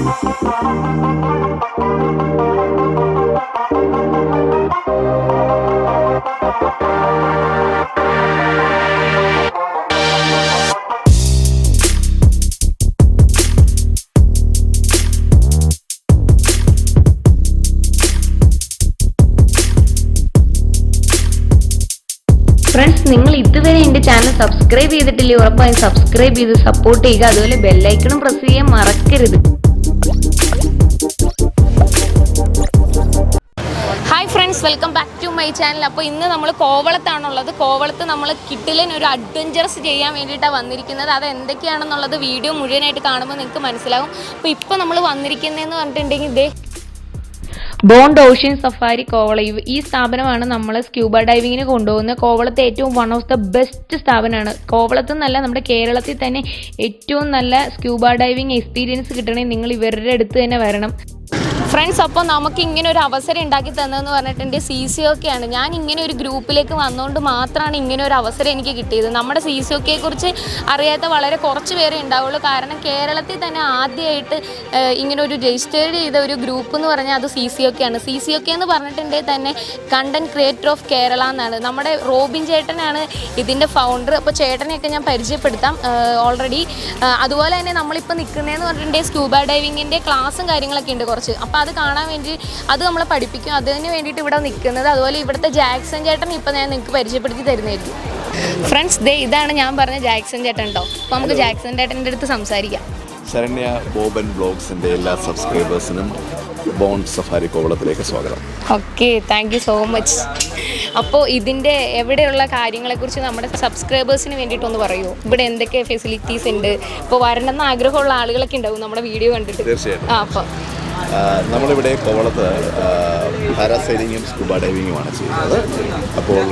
Friends നിങ്ങൾ ഇതുവരെ എന്റെ ചാനൽ സബ്സ്ക്രൈബ് ചെയ്തിട്ടില്ലേ? ഉറപ്പായും സബ്സ്ക്രൈബ് ചെയ്ത് സപ്പോർട്ട് ചെയ്യുക. അതുപോലെ ബെല്ലൈക്കണും പ്രസ് ചെയ്യാൻ മറക്കരുത്. Welcome back to my channel. അപ്പോൾ ഇന്ന് നമ്മൾ കോവളത്താണുള്ളത്. കോവളത്ത് നമ്മൾ കിട്ടിലൻ ഒരു അഡ്വഞ്ചറസ് ചെയ്യാൻ വേണ്ടിയിട്ടാണ് വന്നിരിക്കുന്നത്. അത് എന്തൊക്കെയാണെന്നുള്ളത് വീഡിയോ മുഴുവനായിട്ട് കാണുമ്പോൾ നിങ്ങൾക്ക് മനസ്സിലാവും. അപ്പോൾ ഇപ്പോൾ നമ്മൾ വന്നിരിക്കുന്നതെന്ന് പറഞ്ഞിട്ടുണ്ടെങ്കിൽ ഇതേ ബോണ്ട് ഓഷ്യൻ സഫാരി കോവള. ഈ സ്ഥാപനമാണ് നമ്മൾ സ്ക്യൂബ ഡൈവിങ്ങിന് കൊണ്ടുപോകുന്നത്. കോവളത്തെ ഏറ്റവും വൺ ഓഫ് ദ ബെസ്റ്റ് സ്ഥാപനമാണ്. കോവളത്ത് നല്ല നമ്മുടെ കേരളത്തിൽ തന്നെ ഏറ്റവും നല്ല സ്ക്യൂബ ഡൈവിങ് എക്സ്പീരിയൻസ് കിട്ടണമെങ്കിൽ നിങ്ങൾ ഇവരുടെ അടുത്ത് തന്നെ വരണം. ഫ്രണ്ട്സ് അപ്പോൾ നമുക്ക് ഇങ്ങനെ ഒരു അവസരം ഉണ്ടാക്കി തന്നതെന്ന് പറഞ്ഞിട്ടുണ്ട് സി സി ഒക്കെയാണ് ഞാൻ ഇങ്ങനെ ഒരു ഗ്രൂപ്പിലേക്ക് വന്നുകൊണ്ട് മാത്രമാണ് ഇങ്ങനെ ഒരു അവസരം എനിക്ക് കിട്ടിയത്. നമ്മുടെ സി സി ഒക്കെയെ കുറിച്ച് അറിയാത്ത വളരെ കുറച്ച് പേരെ ഉണ്ടാവുള്ളൂ. കാരണം കേരളത്തിൽ തന്നെ ആദ്യമായിട്ട് ഇങ്ങനെ ഒരു രജിസ്റ്റർ ചെയ്ത ഒരു ഗ്രൂപ്പ് എന്ന് പറഞ്ഞാൽ അത് സി സി ഒക്കെയാണ് സി സി ഒക്കെ എന്ന് പറഞ്ഞിട്ടുണ്ടെങ്കിൽ തന്നെ കണ്ടന്റ് ക്രിയേറ്റർ ഓഫ് കേരള എന്നാണ്. നമ്മുടെ റോബിൻ ചേട്ടനാണ് ഇതിന്റെ ഫൗണ്ടർ അപ്പോൾ ചേട്ടനെയൊക്കെ ഞാൻ പരിചയപ്പെടുത്താം. ഓൾറെഡി അതുപോലെ തന്നെ നമ്മളിപ്പോൾ നിൽക്കുന്നതെന്ന് പറഞ്ഞിട്ടുണ്ടെങ്കിൽ സ്ക്യൂബ ഡൈവിങ്ങിന്റെ ക്ലാസ്സും കാര്യങ്ങളൊക്കെ ഉണ്ട് കുറച്ച്. അപ്പോൾ അത് കാണാൻ വേണ്ടി അത് നമ്മളെ പഠിപ്പിക്കും. അതിന് വേണ്ടിയിട്ട് ഇവിടെ നിൽക്കുന്നത് അതുപോലെ ഇവിടുത്തെ ജാക്സൺ ചേട്ടൻ ഇപ്പോൾ ഞാൻ നിങ്ങൾക്ക് പരിചയപ്പെടുത്തി തരുന്നതായിരിക്കും. ഫ്രണ്ട്സ് ദേ ഇതാണ് ഞാൻ പറഞ്ഞ ജാക്സൺ ചേട്ടൻ കേട്ടോ അപ്പോൾ നമുക്ക് ജാക്സൺ ചേട്ടന്റെ അടുത്ത് സംസാരിക്കാം. ശരണ്യ ബോബൻ ബ്ലോഗ്സിന്റെ എല്ലാ സബ്സ്ക്രൈബേഴ്സിനും ബോൺ സഫാരി കോവളത്തിലേക്ക് സ്വാഗതം. Okay thank you so much അപ്പോൾ ഇതിന്റെ എവിടെയുള്ള കാര്യങ്ങളെക്കുറിച്ച് നമ്മുടെ സബ്സ്ക്രൈബേഴ്സിന് വേണ്ടിയിട്ടൊന്ന് പറയുമോ ഇവിടെ എന്തൊക്കെ ഫെസിലിറ്റീസ് ഉണ്ട്? ഇപ്പോൾ വരണമെന്ന് ആഗ്രഹമുള്ള ആളുകളൊക്കെ ഉണ്ടാവും നമ്മുടെ വീഡിയോ കണ്ടിട്ട്. തീർച്ചയായിട്ടും. ആ അപ്പോൾ നമ്മളിവിടെ കോവളത്ത് പാരാസൈലിങ്ങും സ്കൂബ ഡൈവിങ്ങുമാണ് ചെയ്യുന്നത്. അപ്പോൾ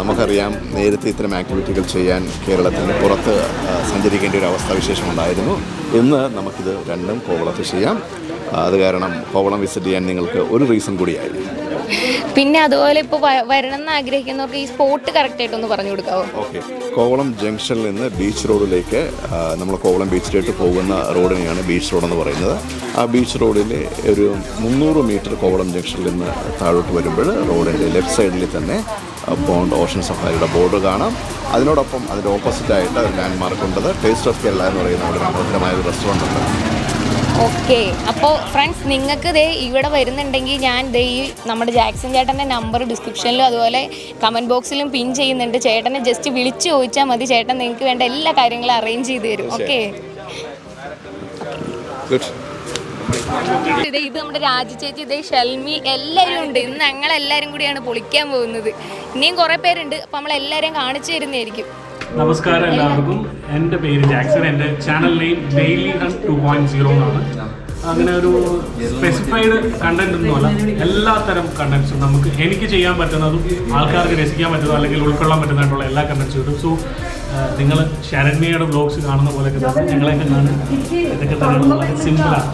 നമുക്കറിയാം നേരത്തെ ഇത്തരം ആക്ടിവിറ്റികൾ ചെയ്യാൻ കേരളത്തിന് പുറത്ത് സഞ്ചരിക്കേണ്ട ഒരു അവസ്ഥ വിശേഷമുണ്ടായിരുന്നു. ഇന്ന് നമുക്കിത് രണ്ടും കോവളത്ത് ചെയ്യാം. അത് കാരണം കോവളം വിസിറ്റ് ചെയ്യാൻ നിങ്ങൾക്ക് ഒരു റീസൺ കൂടിയായി പിന്നെ അതുപോലെ ഇപ്പോൾ വരണം എന്ന് ആഗ്രഹിക്കുന്നവർക്ക് ഈ സ്പോട്ട് കറക്റ്റ് ആയിട്ട് ഒന്ന് പറഞ്ഞു കൊടുക്കാവോ? ഓക്കെ. കോവളം ജംഗ്ഷനിൽ നിന്ന് ബീച്ച് റോഡിലേക്ക് നമ്മൾ കോവളം ബീച്ചിലേക്ക് പോകുന്ന റോഡിനെയാണ് ബീച്ച് റോഡ് എന്ന് പറയുന്നത്. ആ ബീച്ച് റോഡിൽ ഒരു മുന്നൂറ് മീറ്റർ കോവളം ജംഗ്ഷനിൽ നിന്ന് താഴോട്ട് വരുമ്പോൾ റോഡിന്റെ ലെഫ്റ്റ് സൈഡിൽ തന്നെ ബോണ്ട് ഓഷൻ സഫാരിയുടെ ബോർഡ് കാണാം. അതിനോടൊപ്പം അതിന്റെ ഓപ്പോസിറ്റായിട്ട് ഒരു ലാൻഡ് മാർക്ക് ഉണ്ടത് ടേസ്റ്റ് ഓഫ് കേരള എന്ന് പറയുന്ന ഒരു മനോഹരമായ ഒരു റെസ്റ്റോറന്റ് ഉണ്ട്. ഓക്കെ. അപ്പോൾ ഫ്രണ്ട്സ് നിങ്ങൾക്ക് ദേ ഇവിടെ വരുന്നുണ്ടെങ്കിൽ ഞാൻ ദേ ഈ നമ്മുടെ ജാക്സൺ ചേട്ടന്റെ നമ്പർ ഡിസ്ക്രിപ്ഷനിലും അതുപോലെ കമന്റ് ബോക്സിലും പിൻ ചെയ്യുന്നുണ്ട്. ചേട്ടനെ ജസ്റ്റ് വിളിച്ച് ചോദിച്ചാൽ മതി. ചേട്ടൻ നിങ്ങൾക്ക് വേണ്ട എല്ലാ കാര്യങ്ങളും അറേഞ്ച് ചെയ്ത് തരും. ഓക്കെ. ഇത് നമ്മുടെ രാജി ചേച്ചി ഇതേ ഷൽമി എല്ലാവരും ഉണ്ട്. ഇന്ന് ഞങ്ങളെല്ലാവരും കൂടിയാണ് പൊളിക്കാൻ പോകുന്നത്. ഇനിയും കുറേ പേരുണ്ട്. അപ്പം നമ്മളെല്ലാവരെയും കാണിച്ചു തരുന്നതായിരിക്കും. നമസ്കാരം എല്ലാവർക്കും. എന്റെ പേര് ജാക്സൺ. എന്റെ channel name daily hun two point zero എന്നാണ്. അങ്ങനെ ഒരു സ്പെസിഫൈഡ് കണ്ടന്റ് ഒന്നുമല്ല. എല്ലാ തരം കണ്ടന്റ്സും നമുക്ക് എനിക്ക് ചെയ്യാൻ പറ്റുന്നതും ആൾക്കാർക്ക് രസിക്കാൻ പറ്റുന്നതും അല്ലെങ്കിൽ ഉൾക്കൊള്ളാൻ പറ്റുന്നതായിട്ടുള്ള എല്ലാ കണ്ടന്റ്സും ഇടും സോ നിങ്ങൾ ശരണ്യയുടെ ബ്ലോഗ്സ് കാണുന്ന പോലെയൊക്കെ തന്നെ ഞങ്ങളെയൊക്കെ കാണും. ഇതൊക്കെ തന്നെ വളരെ സിമ്പിളാണ്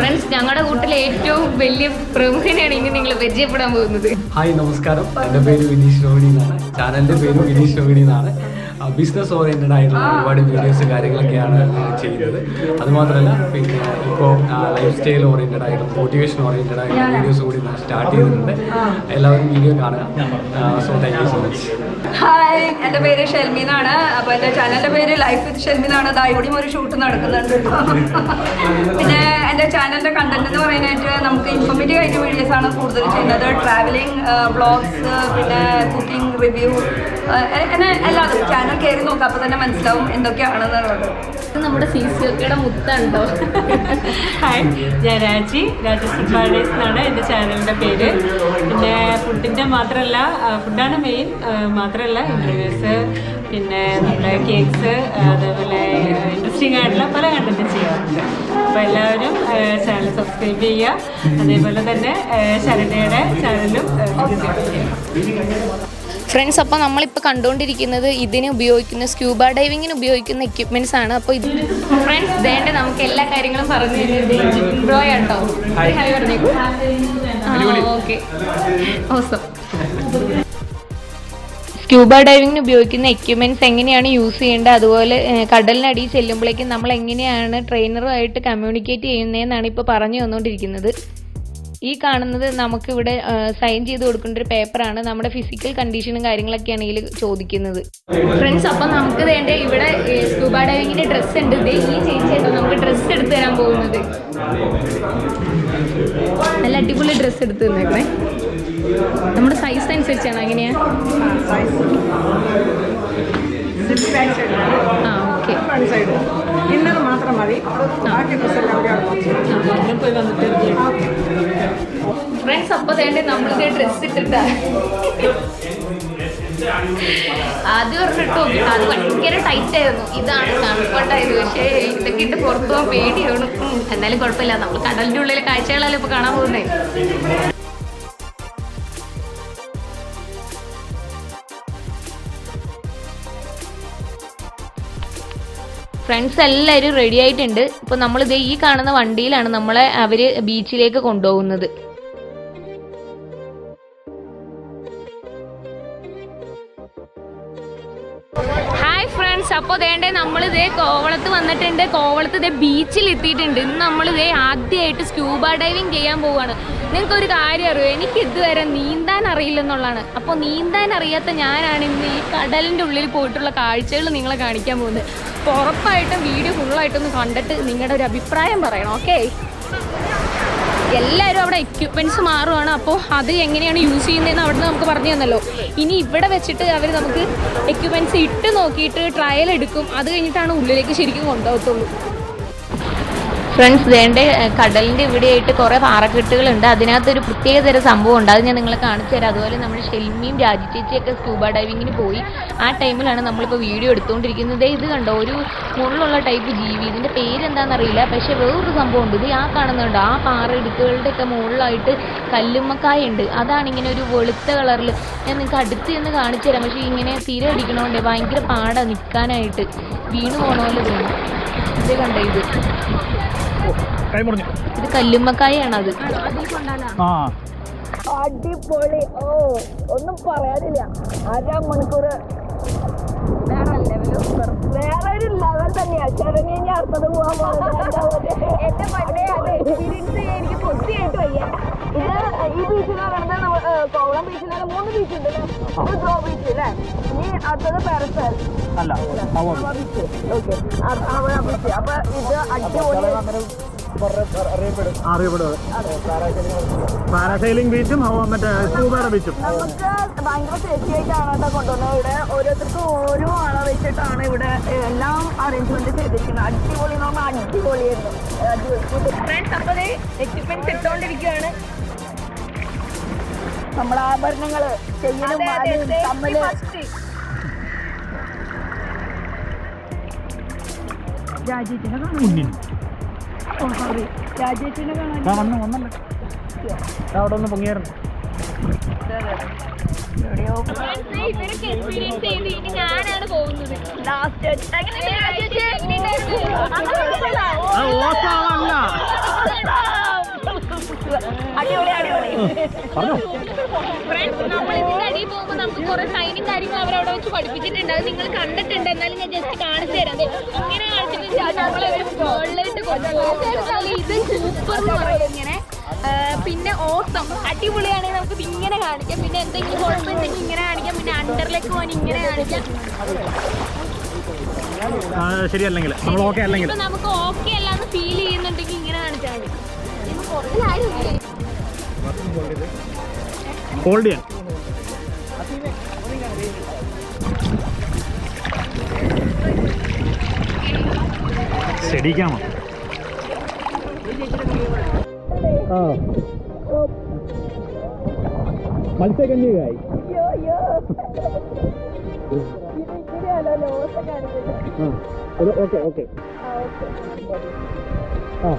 ഫ്രണ്ട്സ് ഞങ്ങളുടെ കൂട്ടിലെ ഏറ്റവും വലിയ പ്രമുഖനെയാണ് ഇനി നിങ്ങൾ പരിചയപ്പെടാൻ പോകുന്നത്. ഹായ് നമസ്കാരം. എന്റെ പേര് വിനീഷ് രോഹിണി എന്നാണ്. ചാനലിന്റെ പേര് വിനീഷ് രോഹിണി എന്നാണ്. ബിസിനസ് ഓറിയന്റഡ് ആയിട്ടുള്ള ഒരുപാട് വീഡിയോസ് കാര്യങ്ങളൊക്കെയാണ് ചെയ്യുന്നത്. അതുമാത്രമല്ല പിന്നെ ഇപ്പോൾ ലൈഫ് സ്റ്റൈൽ ഓറിയന്റഡ് ആയിട്ടുള്ള മോട്ടിവേഷൻ ഓറിയന്റഡ് ആയിട്ടുള്ള വീഡിയോസ് കൂടി സ്റ്റാർട്ട് ചെയ്തിട്ടുണ്ട്. എല്ലാവരും വീഡിയോ കാണുക. So thank you so much hi എന്റെ പേര് ഷെൽമി എന്നാണ്. അപ്പോൾ എന്റെ ചാനലിന്റെ പേര് ലൈഫ് വിത്ത് ഷെൽമി എന്നാണ്. ഇവിടെയും ഒരു ഷൂട്ട് നടക്കുന്നുണ്ട് പിന്നെ എന്റെ ചാനലിന്റെ കണ്ടന്റ് എന്ന് പറയാനായിട്ട് നമുക്ക് ഇൻഫോർമേറ്റീവ് ആയിട്ട് വീഡിയോസ് ആണ് കൂടുതൽ ചെയ്യുന്നത്. ട്രാവലിംഗ് വ്ളോഗ്സ് പിന്നെ കുക്കിംഗ് റിവ്യൂ എന്നെ എല്ലാതും ചാനൽ കയറി നോക്കാം അപ്പോൾ തന്നെ മനസ്സിലാവും എന്തൊക്കെയാണെന്നുള്ളത്. നമ്മുടെ സി സി ഒക്കെയുടെ മുത്തുണ്ടോ? ഹായ് ഞാൻ രാജി. രാജസ്ഥാൻ പാരഡൈസ് എന്നാണ് എന്റെ ചാനലിന്റെ പേര്. പിന്നെ ഫുഡിന്റെ മാത്രമല്ല ഫുഡാണ് മെയിൻ മാത്രമല്ല ഇന്റർവ്യൂസ് പിന്നെ നമ്മുടെ കേക്ക്സ് അതേപോലെ ഇൻട്രസ്റ്റിംഗ് ആയിട്ടുള്ള പല കണ്ടന്റും ചെയ്യാറുണ്ട്. അപ്പോൾ എല്ലാവരും ചാനൽ സബ്സ്ക്രൈബ് ചെയ്യുക. അതേപോലെ തന്നെ ശരണയുടെ ചാനലും സബ്സ്ക്രൈബ് ചെയ്യുക. ഫ്രണ്ട്സ് അപ്പോൾ നമ്മളിപ്പോൾ കണ്ടുകൊണ്ടിരിക്കുന്നത് ഇതിന് ഉപയോഗിക്കുന്ന സ്ക്യൂബ ഡൈവിങ്ങിന് ഉപയോഗിക്കുന്ന എക്യുപ്മെന്റ്സ് ആണ്. അപ്പോൾ ഇത് ഫ്രണ്ട്സ് വേണ്ട നമുക്ക് എല്ലാ കാര്യങ്ങളും പറഞ്ഞു തരുന്നത് ബ്രോ ആട്ടോ. ഓക്കെ ഓസം സ്ക്യൂബ ഡൈവിങ്ങിന് ഉപയോഗിക്കുന്ന എക്യുപ്മെന്റ്സ് എങ്ങനെയാണ് യൂസ് ചെയ്യേണ്ടത്? അതുപോലെ കടലിനടിയിൽ ചെല്ലുമ്പോഴേക്കും നമ്മൾ എങ്ങനെയാണ് ട്രെയിനറുമായിട്ട് കമ്മ്യൂണിക്കേറ്റ് ചെയ്യുന്നതെന്നാണ് ഇപ്പോൾ പറഞ്ഞു തന്നുകൊണ്ടിരിക്കുന്നത് ഈ കാണുന്നത് നമുക്കിവിടെ സൈൻ ചെയ്ത് കൊടുക്കേണ്ട ഒരു പേപ്പറാണ് നമ്മുടെ ഫിസിക്കൽ കണ്ടീഷനും കാര്യങ്ങളൊക്കെയാണ് ഇതിൽ ചോദിക്കുന്നത്. ഫ്രണ്ട്സ് അപ്പം നമുക്ക് വേണ്ട ഇവിടെ സ്കൂബ ഡൈവിങ്ങിന്റെ ഡ്രസ്സ് ഉണ്ട്. ദേ ഈ ചേച്ചിയാട്ടോ നമുക്ക് ഡ്രസ്സ് എടുത്തു തരാൻ പോകുന്നത്. നല്ല അടിപൊളി ഡ്രസ്സ് എടുത്തു തന്നേക്കണേ. നമ്മുടെ സൈസ് അനുസരിച്ചാണ് എങ്ങനെയാ? ആ ഓക്കെ ഇന്നത് മാത്രം മതി. ഫ്രണ്ട്സ് അപ്പോൾ തേണ്ടേ നമ്മളിതേ ഡ്രസ്സ് ഇട്ടിട്ടാ ആദ്യം പറഞ്ഞിട്ട് നോക്കിട്ട് അത് ഭയങ്കര ടൈറ്റ് ആയിരുന്നു. ഇതാണ് തണുപ്പുണ്ടായത്. പക്ഷേ ഇതൊക്കെ ഇട്ട് പുറത്തു പോകാൻ പേടിയാണ്. എന്നാലും കുഴപ്പമില്ല. നമ്മൾ കടലിന്റെ ഉള്ളിലെ കാഴ്ചകളല്ലേ ഇപ്പോൾ കാണാൻ പോകുന്നത് ഫ്രണ്ട്സ് എല്ലാവരും റെഡി ആയിട്ടുണ്ട്. നമ്മൾ നമ്മളിത് ഈ കാണുന്ന വണ്ടിയിലാണ് നമ്മളെ അവർ ബീച്ചിലേക്ക് കൊണ്ടുപോകുന്നത്. ഹായ് ഫ്രണ്ട്സ് അപ്പോൾ ദേണ്ടേ നമ്മളിതേ കോവളത്ത് വന്നിട്ടുണ്ട്. കോവളത്ത് ഇതേ ബീച്ചിൽ എത്തിയിട്ടുണ്ട്. ഇന്ന് നമ്മളിതേ ആദ്യമായിട്ട് സ്ക്യൂബ ഡൈവിങ് ചെയ്യാൻ പോവുകയാണ്. നിങ്ങൾക്ക് ഒരു കാര്യം അറിയോ? എനിക്ക് ഇതുവരെ നീന്താൻ അറിയില്ലെന്നുള്ളതാണ്. അപ്പോൾ നീന്താൻ അറിയാത്ത ഞാനാണ് ഇന്ന് ഈ കടലിന്റെ ഉള്ളിൽ പോയിട്ടുള്ള കാഴ്ചകൾ നിങ്ങളെ കാണിക്കാൻ പോകുന്നത്. അപ്പോൾ ഉറപ്പായിട്ടും വീഡിയോ ഫുള്ളായിട്ടൊന്ന് കണ്ടിട്ട് നിങ്ങളുടെ ഒരു അഭിപ്രായം പറയണം ഓക്കെ? എല്ലാവരും അവിടെ എക്യുപ്മെന്റ്സ് മാറുവാണ്. അപ്പോൾ അത് എങ്ങനെയാണ് യൂസ് ചെയ്യുന്നതെന്ന് അവിടെ നിന്ന് നമുക്ക് പറഞ്ഞു തന്നല്ലോ. ഇനി ഇവിടെ വെച്ചിട്ട് അവർ നമുക്ക് എക്യുപ്മെന്റ്സ് ഇട്ട് നോക്കിയിട്ട് ട്രയൽ എടുക്കും. അത് കഴിഞ്ഞിട്ടാണ് ഉള്ളിലേക്ക് ശരിക്കും കൊണ്ടുപോകത്തുള്ളൂ. ഫ്രണ്ട്സ് വേണ്ട കടലിന്റെ ഇവിടെയായിട്ട് കുറേ പാറക്കെട്ടുകളുണ്ട്. അതിനകത്തൊരു പ്രത്യേക തരം സംഭവം ഉണ്ട് അത് ഞാൻ നിങ്ങളെ കാണിച്ചു തരാം. അതുപോലെ നമ്മൾ ഷെൽമിയും രാജി ചേച്ചിയൊക്കെ സ്കൂബ ഡൈവിങ്ങിന് പോയി. ആ ടൈമിലാണ് നമ്മളിപ്പോൾ വീഡിയോ എടുത്തുകൊണ്ടിരിക്കുന്നത് ഇത് കണ്ടോ? ഒരു മുള്ളുള്ള ടൈപ്പ് ജീവി. ഇതിന്റെ പേരെന്താണെന്നറിയില്ല പക്ഷേ വേറൊരു സംഭവം ഉണ്ട് ഇത് ആ കാണുന്നുണ്ടോ. ആ പാറ ഇടുക്കുകളുടെ ഒക്കെ മുകളിലായിട്ട് കല്ലുമ്മക്കായ ഉണ്ട് അതാണ് ഇങ്ങനെ ഒരു വെളുത്ത കളറിൽ ഞാൻ നിങ്ങൾക്ക് അടുത്ത് നിന്ന് കാണിച്ചു തരാം. പക്ഷേ ഇങ്ങനെ തീരെ അടിക്കണോണ്ടേ ഭയങ്കര പാടാണ് നിൽക്കാനായിട്ട് വീണ് തോന്നും ഇത് കണ്ടോ ഇത്? ഇത് കല്ലുമ്മക്കായാണ് അത്. അടിപൊളി. ഓ ഒന്നും പറയാനില്ല. അരമണിക്കൂർ വേറെ ലെവൽ വേറെ ഒരു ലെവൽ തന്നെയാ. ചിറങ്ങി അടുത്തത് പോകാൻ പോകുന്നത് എന്റെ പണ്ടേ അത് എക്സ്പീരിയൻസ് എനിക്ക് വയ്യ. ഇത് ഈ ബീച്ച് എന്ന് പറയുന്നത് കോവളം ബീച്ചിലാണ് മൂന്ന് ബീച്ച് ഉണ്ട് ഇത് ഗ്രോ ബീച്ച് അല്ലേ? ഇനി അടുത്തത് പാരസൽ അല്ല ബീച്ച് ഓക്കെ അപ്പൊ ഇത് അടിപൊളി. അറിയപ്പെടുന്നത് പാരാസൈലിംഗ് ബീച്ചും മറ്റേ സ്കൂബയുടെ ബീച്ചും. നമുക്ക് ഭയങ്കര സേഫ്റ്റി ആയിട്ടാണ് കേട്ടോ കൊണ്ടുവന്നത്. ഇവിടെ ഓരോരുത്തർക്കും ഓരോ ആളെ വെച്ചിട്ടാണ് ഇവിടെ എല്ലാം അറേഞ്ച്മെന്റ് ചെയ്തിരിക്കുന്നത്. അടിപൊളി എന്ന് പറഞ്ഞാൽ അടിപൊളിയായിരുന്നു. ഫ്രണ്ട്സ് അപ്പോൾ എക്യുപ്മെന്റ്സ് ഇട്ടുകൊണ്ടിരിക്കുകയാണ് നമ്മുടെ ആഭരണങ്ങൾ ചെയ്യലും മാലയും കമ്മൽ രാജേറ്റിനെ സോറി രാജേറ്റിനെ കാണാൻ വന്നു വന്നല്ലേ. അവിടെ ഒന്ന് പൊങ്ങിയായിരുന്നു. ഞാനാണ് പോകുന്നത് ലാസ്റ്റ് അടിപൊളി അടിപൊളി ഫ്രണ്ട്സ് നമ്മൾ ഇതിന്റെ അടിയിൽ പോകുമ്പോൾ നമുക്ക് കുറെ സൈനും കാര്യങ്ങളും അവരവിടെ വെച്ച് പഠിപ്പിച്ചിട്ടുണ്ട്. അത് നിങ്ങൾ കണ്ടിട്ടുണ്ട്. എന്നാലും ഞാൻ ജസ്റ്റ് കാണിച്ചു തരാം. ഇങ്ങനെ കാണിച്ചിട്ട് നമ്മളെ മുകളിലോട്ട് കൊണ്ടുപോകും ഇത് സൂപ്പർ എന്ന് പറയും ഇങ്ങനെ. പിന്നെ ഓട്ടം അടിപൊളിയാണെങ്കിൽ നമുക്ക് ഇങ്ങനെ കാണിക്കാം. പിന്നെ എന്തെങ്കിലും കുഴപ്പമുണ്ടെങ്കിൽ ഇങ്ങനെ കാണിക്കാം. പിന്നെ അണ്ടറിലേക്ക് പോകാൻ ഇങ്ങനെ കാണിക്കാം. ശരിയല്ലെങ്കിൽ നമ്മൾ ഓക്കെ അല്ലെങ്കിൽ. ഇപ്പൊ നമുക്ക് ഓക്കെ അല്ലാന്ന് ഫീൽ ചെയ്യുന്നുണ്ടെങ്കിൽ ഇങ്ങനെ കാണിച്ചാൽ മതി. കുറച്ച് കാര്യമില്ലേ ഹോൾഡ് ചെയ്യാൻ ശരിക്കാമോ ആ. മത്സ്യകന്യകായി ഓക്കെ ഓക്കെ. ആ.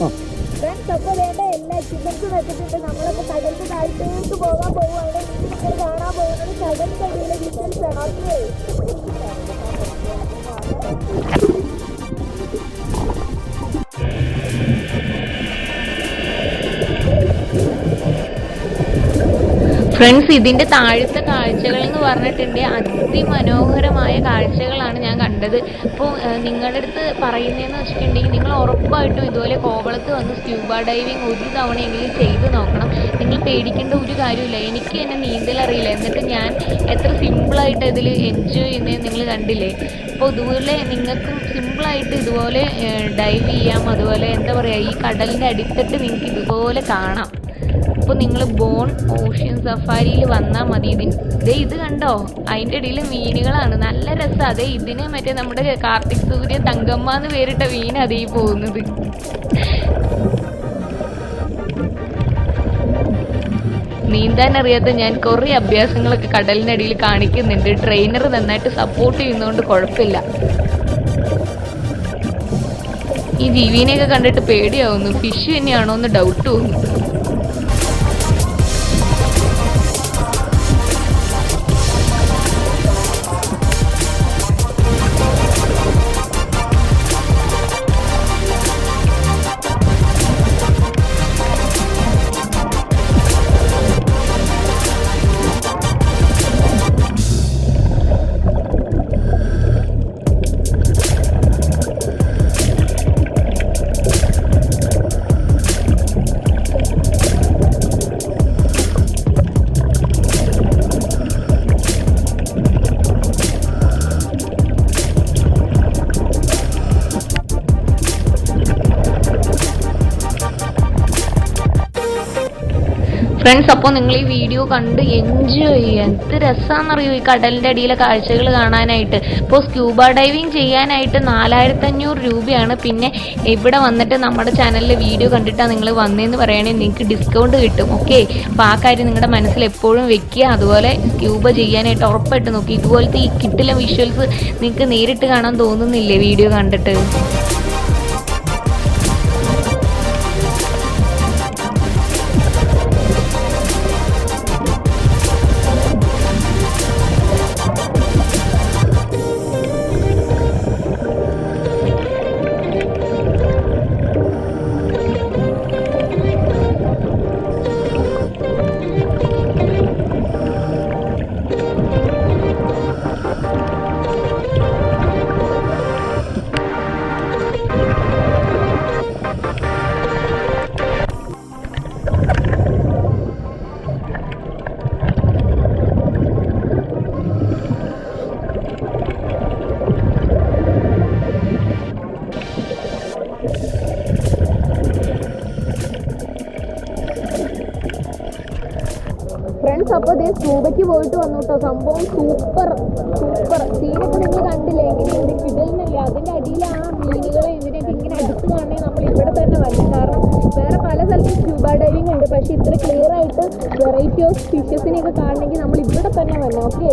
അപ്പോൾ വേണ്ട എല്ലാ എക്യുപ്മെന്റ്സും വെച്ചിട്ടുണ്ട് നമ്മളപ്പോൾ കടലിന്റെ താഴത്തേക്ക് പോകാൻ പോവുകയാണ് നിങ്ങൾ കാണാൻ പോകുന്നത് കടലിന്റെ അടിയിലെ ഡീറ്റെയിൽസ് ഫ്രണ്ട്സ് ഇതിന്റെ താഴത്തെ കാഴ്ചകൾ എന്ന് പറഞ്ഞിട്ടുണ്ട് അതിമനോഹരമായ കാഴ്ചകളാണ് ഞാൻ കണ്ടത്. അപ്പോൾ നിങ്ങളുടെ അടുത്ത് പറയുന്നതെന്ന് വെച്ചിട്ടുണ്ടെങ്കിൽ നിങ്ങൾ ഉറപ്പായിട്ടും ഇതുപോലെ കോവളത്ത് വന്ന് സ്ക്യൂബ ഡൈവിങ് ഒരു തവണയെങ്കിലും ചെയ്ത് നോക്കണം. നിങ്ങൾ പേടിക്കേണ്ട ഒരു കാര്യമില്ല. എനിക്ക് തന്നെ നീന്തൽ അറിയില്ല. എന്നിട്ട് ഞാൻ എത്ര സിമ്പിളായിട്ട് ഇതിൽ എൻജോയ് ചെയ്യുന്നത് നിങ്ങൾ കണ്ടില്ലേ? അപ്പോൾ ഇതുപോലെ നിങ്ങൾക്കും സിമ്പിളായിട്ട് ഇതുപോലെ ഡൈവ് ചെയ്യാം. അതുപോലെ എന്താ പറയുക ഈ കടലിന്റെ അടിത്തട്ട് നിങ്ങൾക്ക് ഇതുപോലെ കാണാം. അപ്പോൾ നിങ്ങൾ ബോൺ ഓഷ്യൻ സഫാരിയിൽ വന്നാൽ മതി ഇതിന്. ദേ ഇത് കണ്ടോ? അതിന്റെ ഇടയിൽ മീനുകളാണ്. നല്ല രസം. അതെ ഇതിന് മറ്റേ നമ്മുടെ കാർത്തിക് സൂര്യ തങ്കമ്മ എന്ന് പേരിട്ട മീൻ അതേ പോകുന്നത്. നീന്താൻ അറിയാത്ത ഞാൻ കുറേ അഭ്യാസങ്ങളൊക്കെ കടലിനടിയിൽ കാണിക്കുന്നുണ്ട്. ട്രെയിനർ നന്നായിട്ട് സപ്പോർട്ട് ചെയ്യുന്നതുകൊണ്ട് കുഴപ്പമില്ല ഈ ജീവിനെയൊക്കെ കണ്ടിട്ട് പേടിയാവുന്നു. ഫിഷ് തന്നെയാണോ എന്ന് ഡൗട്ട് തോന്നുന്നു. ഫ്രണ്ട്സ് അപ്പോൾ നിങ്ങൾ ഈ വീഡിയോ കണ്ട് എൻജോയ് ചെയ്യുക. എന്ത് രസമാണെന്നറിയോ ഈ കടലിന്റെ അടിയിലെ കാഴ്ചകൾ കാണാനായിട്ട്. ഇപ്പോൾ സ്ക്യൂബ ഡൈവിങ് ചെയ്യാനായിട്ട് നാലായിരത്തി അഞ്ഞൂറ് രൂപയാണ്. പിന്നെ ഇവിടെ വന്നിട്ട് നമ്മുടെ ചാനലിൽ വീഡിയോ കണ്ടിട്ടാണ് നിങ്ങൾ വന്നതെന്ന് പറയുകയാണെങ്കിൽ നിങ്ങൾക്ക് ഡിസ്കൗണ്ട് കിട്ടും. ഓക്കെ അപ്പോൾ ആ കാര്യം നിങ്ങളുടെ മനസ്സിൽ എപ്പോഴും വെക്കുക. അതുപോലെ സ്ക്യൂബ ചെയ്യാനായിട്ട് ഉറപ്പായിട്ട് നോക്കി. ഇതുപോലത്തെ ഈ കിട്ടിലെ വിഷ്വൽസ് നിങ്ങൾക്ക് നേരിട്ട് കാണാൻ തോന്നുന്നില്ലേ വീഡിയോ കണ്ടിട്ട്? സ്കൂബയ്ക്ക് പോയിട്ട് വന്നു കേട്ടോ സംഭവം സൂപ്പർ സൂപ്പർ സീനൊക്കെ നിങ്ങൾ കണ്ടില്ലേ? എങ്ങനെയുണ്ട് കിടലിനല്ലേ അതിന്റെ അടിയിൽ ആ മീനുകളെ ഇതിനൊക്കെ ഇങ്ങനെ അടുത്ത് കാണണേ നമ്മൾ ഇവിടെ തന്നെ വരണം കാരണം വേറെ പല സ്ഥലത്തും സ്ക്യൂബ ഡൈവിംഗ് ഉണ്ട്. പക്ഷേ ഇത്ര ക്ലിയർ ആയിട്ട് വെറൈറ്റി ഓഫ് ഫിഷസിനെയൊക്കെ കാണണമെങ്കിൽ നമ്മൾ ഇവിടെ തന്നെ വരണം ഓക്കെ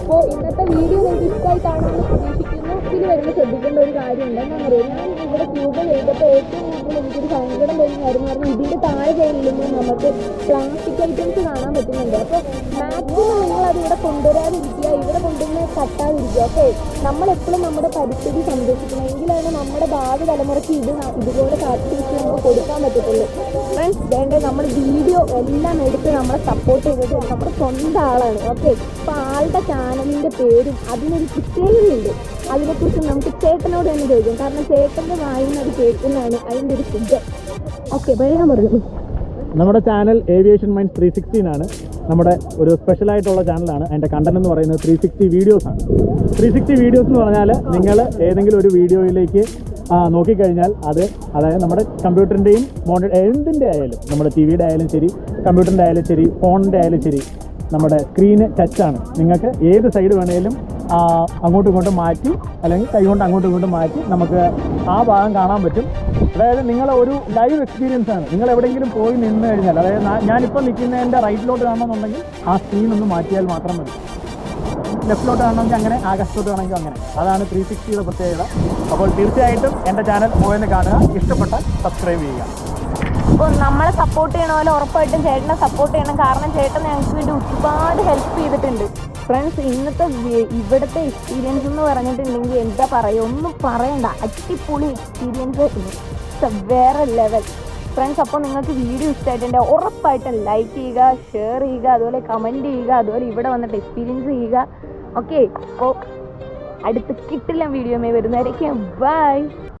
അപ്പോൾ ഇന്നത്തെ വീഡിയോ നിങ്ങൾക്ക് ഇഷ്ടമായി കാണുമെന്ന് പ്രതീക്ഷിക്കുന്നു. ഇതിൽ വരുമ്പോൾ ശ്രദ്ധിക്കേണ്ട ഒരു കാര്യം ഉണ്ട് പറയുന്നത് ഞാൻ ഇവിടെ ക്യൂബ് ചെയ്തപ്പോൾ ഏറ്റവും കൂടുതൽ എനിക്കൊരു സങ്കടം തോന്നിയ കാര്യം പറഞ്ഞാൽ ഇതിന്റെ താഴെ കഴിയുമ്പോൾ നമുക്ക് പ്ലാസ്റ്റിക് ഐറ്റംസ് കാണാൻ പറ്റുന്നുണ്ട്. അപ്പോൾ മാക്സിമം നിങ്ങൾ അത് ഇവിടെ കൊണ്ടുവരാതിരിക്കുക ഇവിടെ കൊണ്ടുവന്ന് കട്ടാതിരിക്കുക ഓക്കെ നമ്മളെപ്പോഴും നമ്മുടെ പരിസ്ഥിതി സംരക്ഷിക്കണം. എങ്കിലാണ് നമ്മുടെ ഭാവി തലമുറയ്ക്ക് ഇത് ഇതുപോലെ കാത്തിരിച്ച് നമുക്ക് കൊടുക്കാൻ പറ്റത്തുള്ളൂ. ഫ്രണ്ട്സ് വേണ്ട നമ്മൾ വീഡിയോ എല്ലാം എടുത്ത് നമ്മളെ സപ്പോർട്ട് ചെയ്തത് നമ്മുടെ സ്വന്തം ആളാണ്. ഓക്കെ? അപ്പോൾ ആളുടെ ചാനലിന്റെ പേരും അതിനൊരു പ്രത്യേകതയുണ്ട് അതിനെക്കുറിച്ച് നമുക്ക് ചേട്ടനോട് തന്നെ ചോദിക്കാം. കാരണം ചേട്ടന്റെ വായിന്ന് അത് കേൾക്കുന്നതാണ് അതിന്റെ ഒരു ഫുഡ്. ഓക്കെ വേഗം പറഞ്ഞു. നമ്മുടെ ചാനൽ ഏവിയേഷൻ മൈൻഡ് ത്രീ സിക്സ്റ്റീനാണ് നമ്മുടെ ഒരു സ്പെഷ്യലായിട്ടുള്ള ചാനലാണ്. അതിന്റെ കണ്ടന്റ് എന്ന് പറയുന്നത് ത്രീ സിക്സ്റ്റി വീഡിയോസാണ് ത്രീ സിക്സ്റ്റി വീഡിയോസ് എന്ന് പറഞ്ഞാൽ നിങ്ങൾ ഏതെങ്കിലും ഒരു വീഡിയോയിലേക്ക് നോക്കിക്കഴിഞ്ഞാൽ അത് അതായത് നമ്മുടെ കമ്പ്യൂട്ടറിന്റെയും മോണി എന്തിന്റെ ആയാലും നമ്മുടെ ടി വിയുടെ ആയാലും ശരി കമ്പ്യൂട്ടറിന്റെ ആയാലും ശരി ഫോണിന്റെ ആയാലും ശരി നമ്മുടെ സ്ക്രീന് ടച്ചാണ് നിങ്ങൾക്ക് ഏത് സൈഡ് ആ, അങ്ങോട്ടും ഇങ്ങോട്ടും മാറ്റി അല്ലെങ്കിൽ കൈകൊണ്ട് അങ്ങോട്ടും ഇങ്ങോട്ടും മാറ്റി നമുക്ക് ആ ഭാഗം കാണാൻ പറ്റും. അതായത് നിങ്ങളെ ഒരു ലൈവ് എക്സ്പീരിയൻസ് ആണ്. നിങ്ങൾ എവിടെയെങ്കിലും പോയി നിന്ന് കഴിഞ്ഞാൽ അതായത് ഞാനിപ്പോൾ നിൽക്കുന്നതിന്റെ റൈറ്റിലോട്ട് കാണണമെന്നുണ്ടെങ്കിൽ ആ സ്ക്രീൻ ഒന്ന് മാറ്റിയാൽ മാത്രം മതി. ലെഫ്റ്റിലോട്ട് കാണണമെങ്കിൽ അങ്ങനെ ആകാശത്തോട്ട് വേണമെങ്കിൽ അങ്ങനെ. അതാണ് ത്രീ സിക്സ്റ്റിയുടെ പ്രത്യേകത. അപ്പോൾ തീർച്ചയായിട്ടും എന്റെ ചാനൽ പോയെന്ന് കാണുക. ഇഷ്ടപ്പെട്ടാൽ സബ്സ്ക്രൈബ് ചെയ്യുക. അപ്പോൾ നമ്മളെ സപ്പോർട്ട് ചെയ്യണ പോലെ ഉറപ്പായിട്ടും ചേട്ടനെ സപ്പോർട്ട് ചെയ്യണം. കാരണം ചേട്ടൻ ഞങ്ങൾക്ക് വേണ്ടി ഒരുപാട് ഹെൽപ്പ് ചെയ്തിട്ടുണ്ട്. ഫ്രണ്ട്സ് ഇന്നത്തെ ഇവിടുത്തെ എക്സ്പീരിയൻസ് എന്ന് പറഞ്ഞിട്ടുണ്ടെങ്കിൽ എന്താ പറയുക ഒന്നും പറയണ്ട. അടിപൊളി എക്സ്പീരിയൻസ് വേറെ ലെവൽ ഫ്രണ്ട്സ് അപ്പോൾ നിങ്ങൾക്ക് വീഡിയോ ഇഷ്ടമായിട്ടുണ്ട് ഉറപ്പായിട്ടും ലൈക്ക് ചെയ്യുക ഷെയർ ചെയ്യുക അതുപോലെ കമന്റ് ചെയ്യുക അതുപോലെ ഇവിടെ വന്നിട്ട് എക്സ്പീരിയൻസ് ചെയ്യുക. ഓക്കെ അപ്പോൾ അടുത്ത് കിട്ടില്ല വീഡിയോ മേ വരുന്നതായിരിക്കും. ബൈ